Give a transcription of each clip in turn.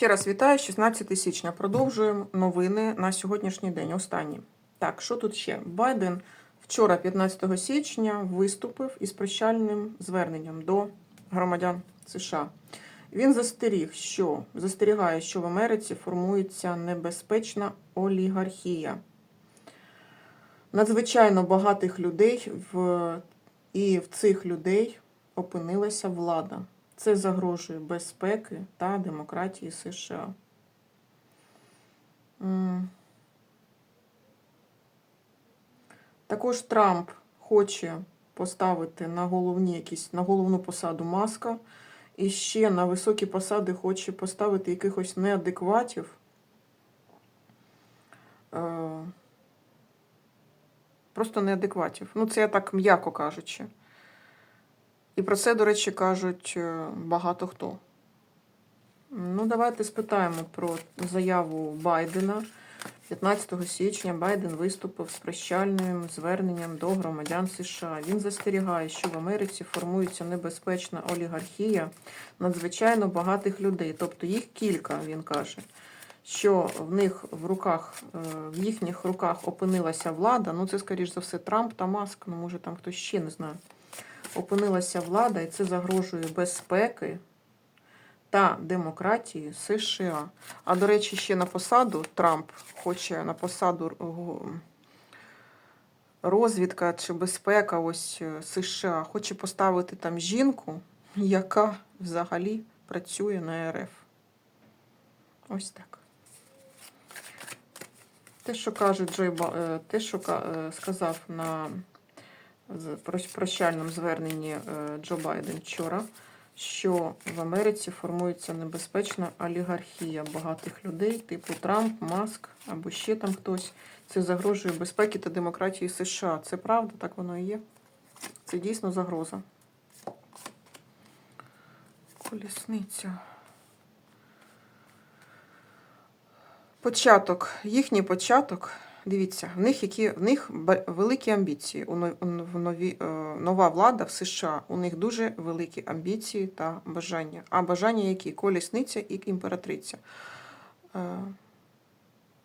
Ще раз вітаю, 16 січня. Продовжуємо новини на сьогоднішній день. Останні. Так, що тут ще? Байден вчора, 15 січня, виступив із прощальним зверненням до громадян США. Він застеріг, що застерігає, що в Америці формується небезпечна олігархія. Надзвичайно багатих людей в... і в цих людей опинилася влада. Це загрожує безпеки та демократії США. Також Трамп хоче поставити на головні якісь, на головну посаду маска, і ще на високі посади хоче поставити якихось неадекватів. Е, Просто неадекватів. Ну, це я так м'яко кажучи. І про це, до речі, кажуть е, багато хто. Ну, давайте спитаємо про заяву Байдена. 15 січня Байден виступив з прощальним зверненням до громадян США. Він застерігає, що в Америці формується небезпечна олігархія надзвичайно багатих людей. Тобто їх кілька, він каже, що в них в руках, е, в їхніх руках опинилася влада. Ну, це, скоріш за все, Трамп та Маск, ну, може, там хтось ще не знає опинилася влада, і це загрожує безпеки та демократії США. А до речі, ще на посаду Трамп хоче на посаду розвідка чи безпека ось е, США, хоче поставити там жінку, яка взагалі працює на РФ. Ось так. Те, що каже Джой е, те, що е, сказав на з прощальному зверненні е, Джо Байден вчора, що в Америці формується небезпечна олігархія багатих людей, типу Трамп, Маск або ще там хтось. Це загрожує безпеки та демократії США. Це правда, так воно і є. Це дійсно загроза. Колісниця. Початок, їхній початок. Дивіться, в них які в них великі амбіції. У нові е, нова влада в США. У них дуже великі амбіції та бажання. А бажання які? Колісниця і імператриця. Е,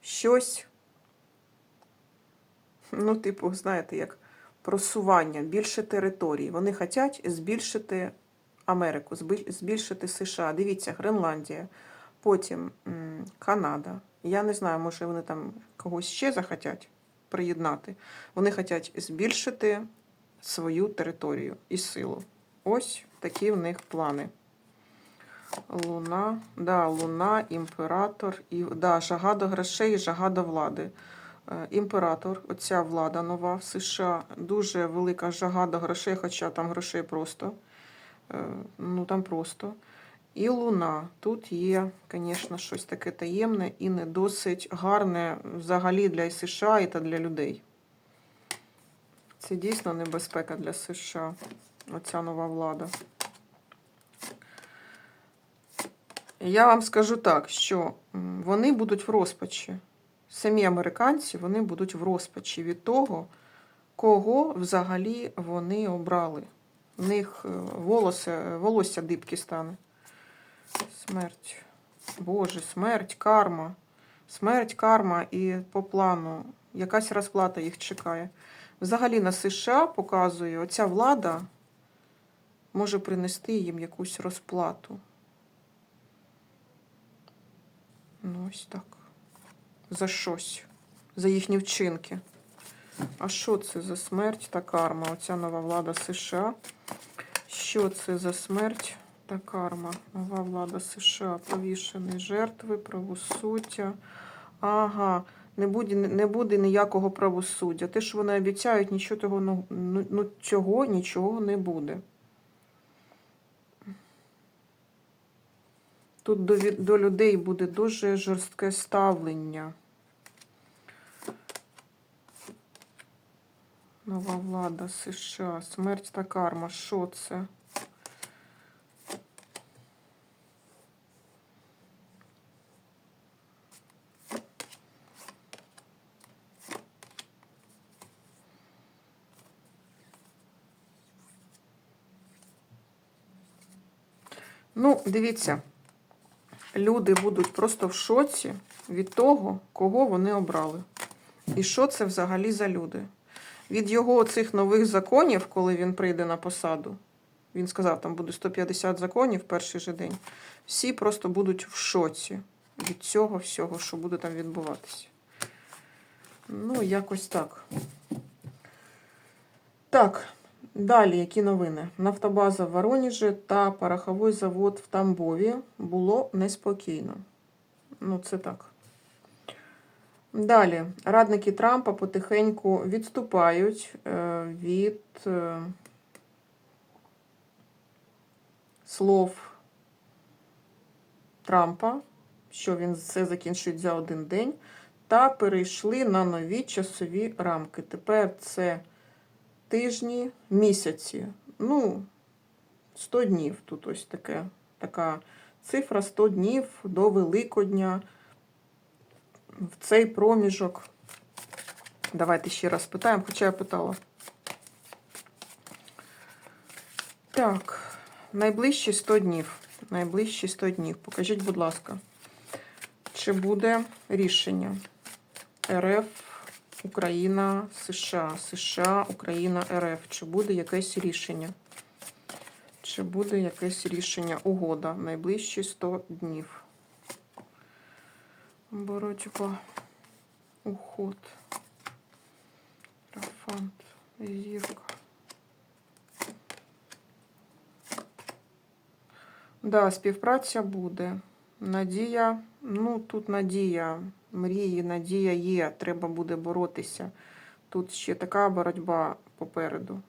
щось, ну, типу, знаєте, як просування, більше територій. Вони хочуть збільшити Америку, збільшити США. Дивіться, Гренландія, потім Канада. Я не знаю, може вони там когось ще захотять приєднати. Вони хочуть збільшити свою територію і силу. Ось такі в них плани. Луна, да, Луна, імператор, і да, жага до грошей, жага до влади. Е, імператор, оця влада нова в США, дуже велика жага до грошей, хоча там грошей просто. Е, ну там просто. І луна. Тут є, звісно, щось таке таємне і не досить гарне взагалі для США і та для людей. Це дійсно небезпека для США, оця нова влада. Я вам скажу так, що вони будуть в розпачі. Самі американці вони будуть в розпачі від того, кого взагалі вони обрали. В них е, волосся, волосся дибки стане. Смерть. Боже, смерть, карма. Смерть, карма і по плану. Якась розплата їх чекає. Взагалі на США показує, оця влада може принести їм якусь розплату. Ну, ось так. За щось. За їхні вчинки. А що це за смерть та карма? Оця нова влада США. Що це за смерть? Та карма. Нова влада США. Повішений жертви, правосуддя. Ага, не буде не буде ніякого правосуддя. Те, що вони обіцяють, нічого того, ну, ну, ну, цього нічого не буде. Тут до, до людей буде дуже жорстке ставлення. Нова влада США. Смерть та карма. Що це? Ну, дивіться, люди будуть просто в шоці від того, кого вони обрали. І що це взагалі за люди? Від його цих нових законів, коли він прийде на посаду, він сказав, там буде 150 законів в перший же день. Всі просто будуть в шоці від цього всього, що буде там відбуватися. Ну, якось так. Так, далі які новини? Нафтобаза в Воронежі та пороховий завод в Тамбові було неспокійно. Ну, це так. Далі, радники Трампа потихеньку відступають е, від е, слов Трампа, що він все закінчить за один день, та перейшли на нові часові рамки. Тепер це тижні, місяці. Ну, 100 днів тут ось таке, така цифра 100 днів до Великодня. В цей проміжок. Давайте ще раз питаємо, хоча я питала. Так, найближчі 100 днів. Найближчі 100 днів. Покажіть, будь ласка, чи буде рішення РФ, Україна, США, США, Україна, РФ. Чи буде якесь рішення? Чи буде якесь рішення угода найближчі 100 днів? Боротьба, уход, Рафант, зірка. Да, співпраця буде. Надія, ну тут надія, мрії, надія є, треба буде боротися. Тут ще така боротьба попереду.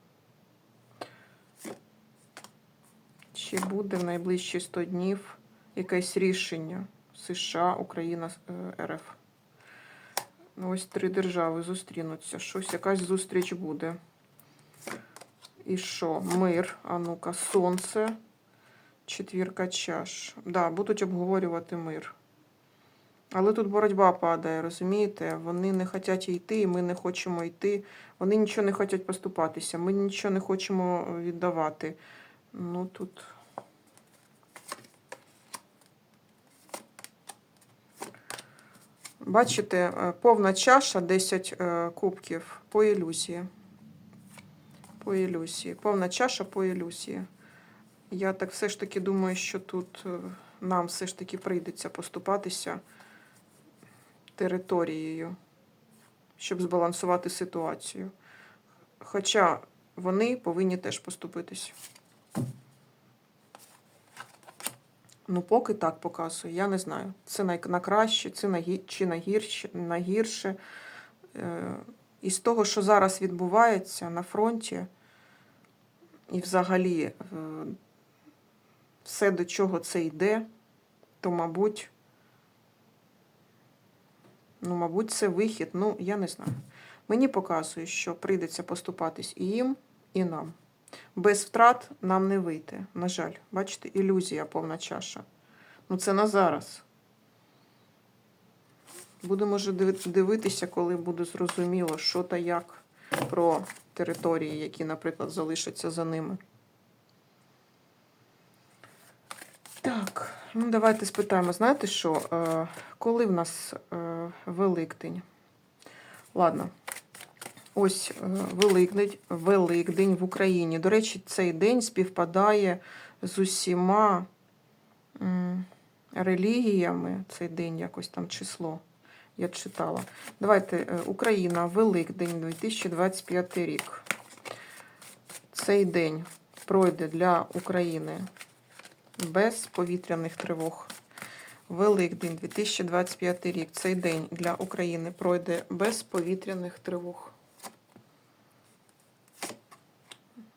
Чи буде в найближчі 100 днів якесь рішення США, Україна, е, РФ? Ну, Ось три держави зустрінуться. Щось, якась зустріч буде. І що? Мир, а ну-ка, сонце. Четвірка чаш. Да, будуть обговорювати мир. Але тут боротьба падає, розумієте? Вони не хочуть йти, і ми не хочемо йти. Вони нічого не хочуть поступатися. Ми нічого не хочемо віддавати. Ну тут. Бачите, е, повна чаша 10 е, кубків по ілюзії. По ілюзії. Повна чаша по ілюзії. Я так все ж таки думаю, що тут е, нам все ж таки прийдеться поступатися територією, щоб збалансувати ситуацію. Хоча вони повинні теж поступитись. Ну, поки так показує, я не знаю. Це на краще, це на гі- чи на гірше. На гірше. Е, Із того, що зараз відбувається на фронті, і взагалі е, все, до чого це йде, то, мабуть, ну, мабуть, це вихід. Ну, я не знаю. Мені показує, що прийдеться поступатись і їм, і нам. Без втрат нам не вийти. На жаль, бачите, ілюзія повна чаша. Ну, це на зараз. Будемо вже дивитися, коли буде зрозуміло, що та як про території, які, наприклад, залишаться за ними. Так, ну давайте спитаємо. Знаєте що? Е, коли в нас е, Великдень? Ладно. Ось е, Великдень, Великдень в Україні. До речі, цей день співпадає з усіма релігіями. Цей день якось там число. Я читала. Давайте е, Україна, Великдень, 2025 рік. Цей день пройде для України без повітряних тривог. Великдень 2025 рік. Цей день для України пройде без повітряних тривог.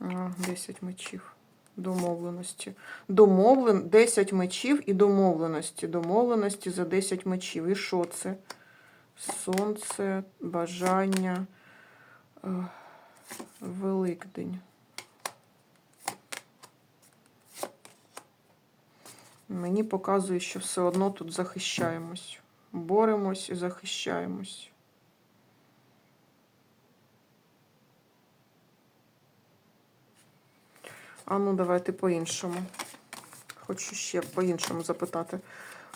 А, 10 мечів. Домовленості. Домовлен... 10 мечів і домовленості. Домовленості за 10 мечів. І що це? Сонце, бажання. е, Великдень. Мені показує, що все одно тут захищаємось. Боремось і захищаємось. А ну, давайте по-іншому. Хочу ще по-іншому запитати.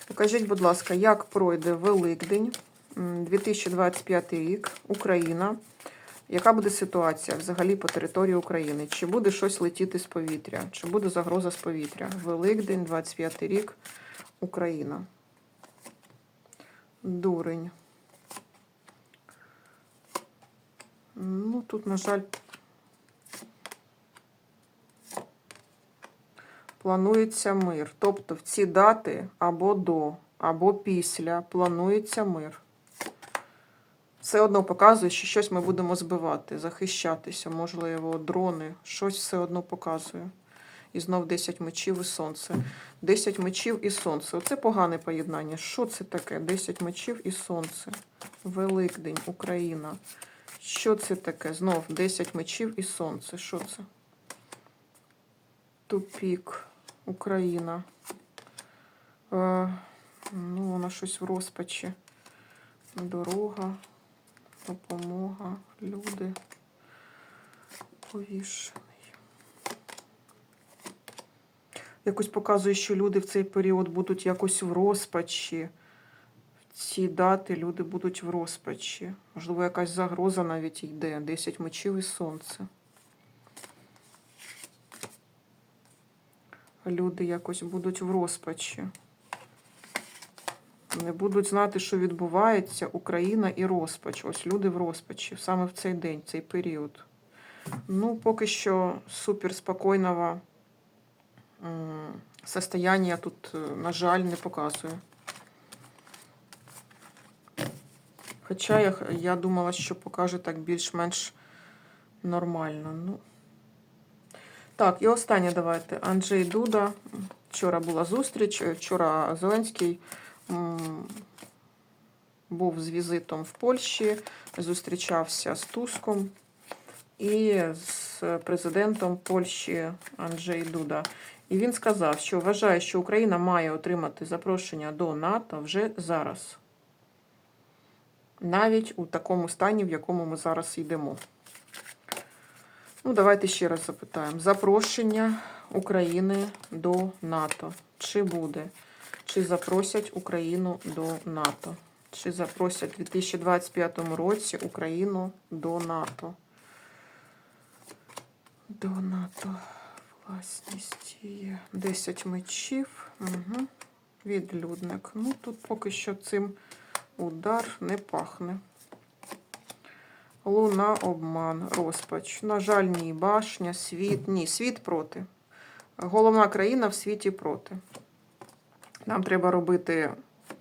Покажіть, будь ласка, як пройде Великдень, 2025 рік, Україна. Яка буде ситуація взагалі по території України? Чи буде щось летіти з повітря? Чи буде загроза з повітря? Великдень, 25 рік, Україна. Дурень. Ну, тут, на жаль, планується мир. Тобто в ці дати або до, або після планується мир. Все одно показує, що щось ми будемо збивати, захищатися, можливо, дрони, щось все одно показує. І знов 10 мечів і сонце. 10 мечів і сонце. Оце погане поєднання. Що це таке? 10 мечів і сонце. Великдень, Україна. Що це таке? Знов 10 мечів і сонце. Що це? Тупік, Україна. Е, ну, вона щось в розпачі. Дорога, допомога, люди. Повішений. Якось показує, що люди в цей період будуть якось в розпачі. В ці дати люди будуть в розпачі. Можливо, якась загроза навіть йде. 10 мечів і сонце. Люди якось будуть в розпачі. Не будуть знати, що відбувається Україна і розпач. Ось люди в розпачі саме в цей день, в цей період. Ну, поки що суперспокійного состояння тут, е, на жаль, не показує. Хоча я, я думала, що покаже так більш-менш нормально. Ну. Так, і останнє давайте. Анджей Дуда. Вчора була зустріч. е, Вчора Зеленський був з візитом в Польщі, зустрічався з Туском і з президентом Польщі Анджей Дуда. І він сказав, що вважає, що Україна має отримати запрошення до НАТО вже зараз. Навіть у такому стані, в якому ми зараз йдемо. Ну, давайте ще раз запитаємо. Запрошення України до НАТО. Чи буде? Чи запросять Україну до НАТО? Чи запросять у 2025 році Україну до НАТО? До НАТО. Власність є 10 мечів. Угу. Відлюдник. Ну, тут поки що цим удар не пахне. Луна, обман, розпач. На жаль, ні, башня, світ. Ні, світ проти. Головна країна в світі проти. Нам треба робити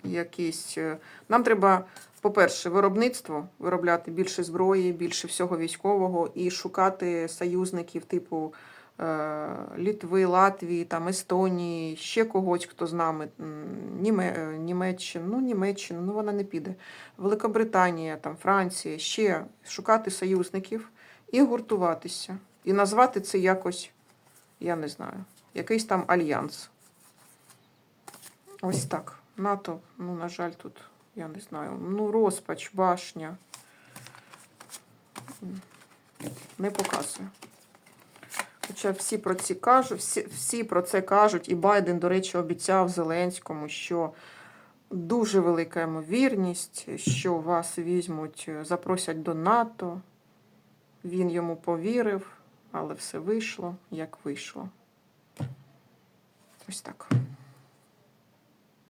якісь. е, Нам треба, по-перше, виробництво, виробляти більше зброї, більше всього військового і шукати союзників типу е, Літви, Латвії, там, Естонії, ще когось, хто з нами. Німе, е, Німеччина, ну Німеччина, ну вона не піде. Великобританія, там, Франція, ще шукати союзників і гуртуватися. І назвати це якось, я не знаю, якийсь там альянс. Ось так. НАТО, ну, на жаль, тут, я не знаю, ну, розпач, башня. Не показує. Хоча всі про ці кажуть, всі, всі про це кажуть, і Байден, до речі, обіцяв Зеленському, що дуже велика ймовірність, що вас візьмуть, запросять до НАТО. Він йому повірив, але все вийшло, як вийшло. Ось так.